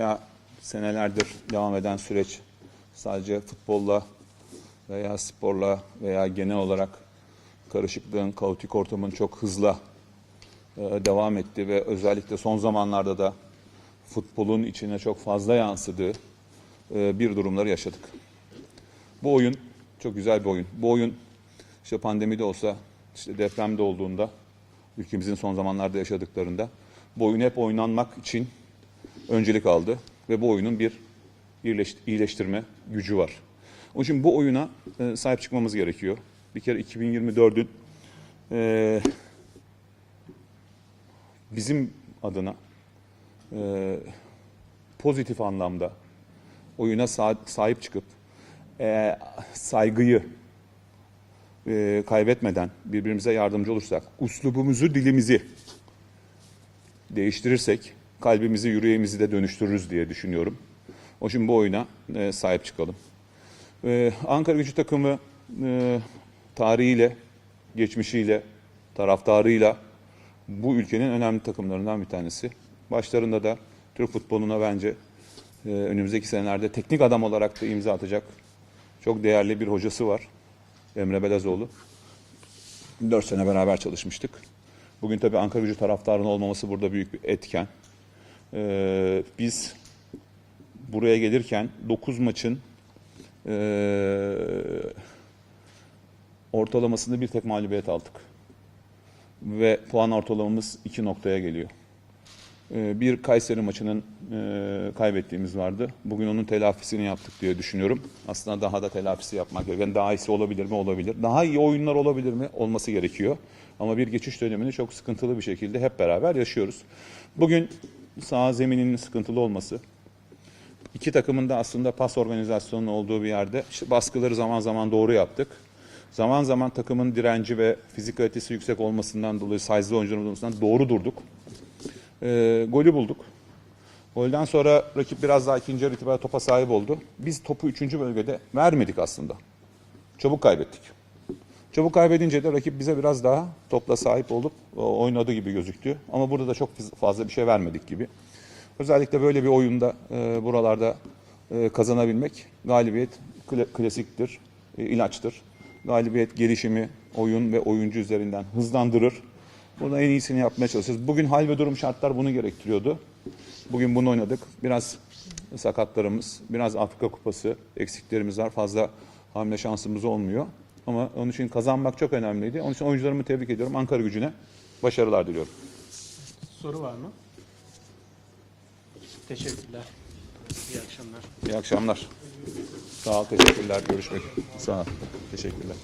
veya senelerdir devam eden süreç sadece futbolla veya sporla veya genel olarak karışıklığın, kaotik ortamın çok hızla e, devam etti ve özellikle son zamanlarda da futbolun içine çok fazla yansıdığı e, bir durumları yaşadık. Bu oyun çok güzel bir oyun. Bu oyun işte pandemide olsa, işte depremde olduğunda, ülkemizin son zamanlarda yaşadıklarında bu oyun hep oynanmak için öncelik aldı ve bu oyunun bir iyileş- iyileştirme gücü var. Onun için bu oyuna e, sahip çıkmamız gerekiyor. Bir kere 2024'ün e, bizim adına e, pozitif anlamda oyuna sa- sahip çıkıp saygıyı kaybetmeden birbirimize yardımcı olursak, uslubumuzu, dilimizi değiştirirsek kalbimizi, yüreğimizi de dönüştürürüz diye düşünüyorum. O için bu oyuna e, sahip çıkalım. E, Ankara Gücü takımı e, tarihiyle, geçmişiyle, taraftarıyla bu ülkenin önemli takımlarından bir tanesi. Başlarında da Türk futboluna bence e, önümüzdeki senelerde teknik adam olarak da imza atacak çok değerli bir hocası var. Emre Belezoğlu. 4 sene beraber çalışmıştık. Bugün tabii Ankara gücü taraftarının olmaması burada büyük bir etken. Ee, biz buraya gelirken 9 maçın ee, ortalamasında bir tek mağlubiyet aldık. Ve puan ortalamamız 2 noktaya geliyor. Ee, bir Kayseri maçının e, kaybettiğimiz vardı. Bugün onun telafisini yaptık diye düşünüyorum. Aslında daha da telafisi yapmak gerekiyor. Yani daha iyisi olabilir mi? Olabilir. Daha iyi oyunlar olabilir mi? Olması gerekiyor. Ama bir geçiş dönemini çok sıkıntılı bir şekilde hep beraber yaşıyoruz. Bugün sağ zemininin sıkıntılı olması, iki takımın da aslında pas organizasyonunun olduğu bir yerde baskıları zaman zaman doğru yaptık. Zaman zaman takımın direnci ve fizik kalitesi yüksek olmasından dolayı size'lı oyuncuların olmasından doğru durduk. E, golü bulduk. Golden sonra rakip biraz daha ikinci yarı itibariyle topa sahip oldu. Biz topu üçüncü bölgede vermedik aslında. Çabuk kaybettik. Çabuk kaybedince de rakip bize biraz daha topla sahip olup o, oynadı gibi gözüktü. Ama burada da çok fazla bir şey vermedik gibi. Özellikle böyle bir oyunda e, buralarda e, kazanabilmek galibiyet kla- klasiktir, e, ilaçtır. Galibiyet gelişimi, oyun ve oyuncu üzerinden hızlandırır. Burada en iyisini yapmaya çalışıyoruz. Bugün hal ve durum şartlar bunu gerektiriyordu. Bugün bunu oynadık. Biraz sakatlarımız, biraz Afrika Kupası eksiklerimiz var. Fazla hamle şansımız olmuyor. Ama onun için kazanmak çok önemliydi. Onun için oyuncularımı tebrik ediyorum. Ankara gücüne başarılar diliyorum. Soru var mı? Teşekkürler. İyi akşamlar. İyi akşamlar. Sağ ol, teşekkürler. Görüşmek. Sağ ol. Teşekkürler.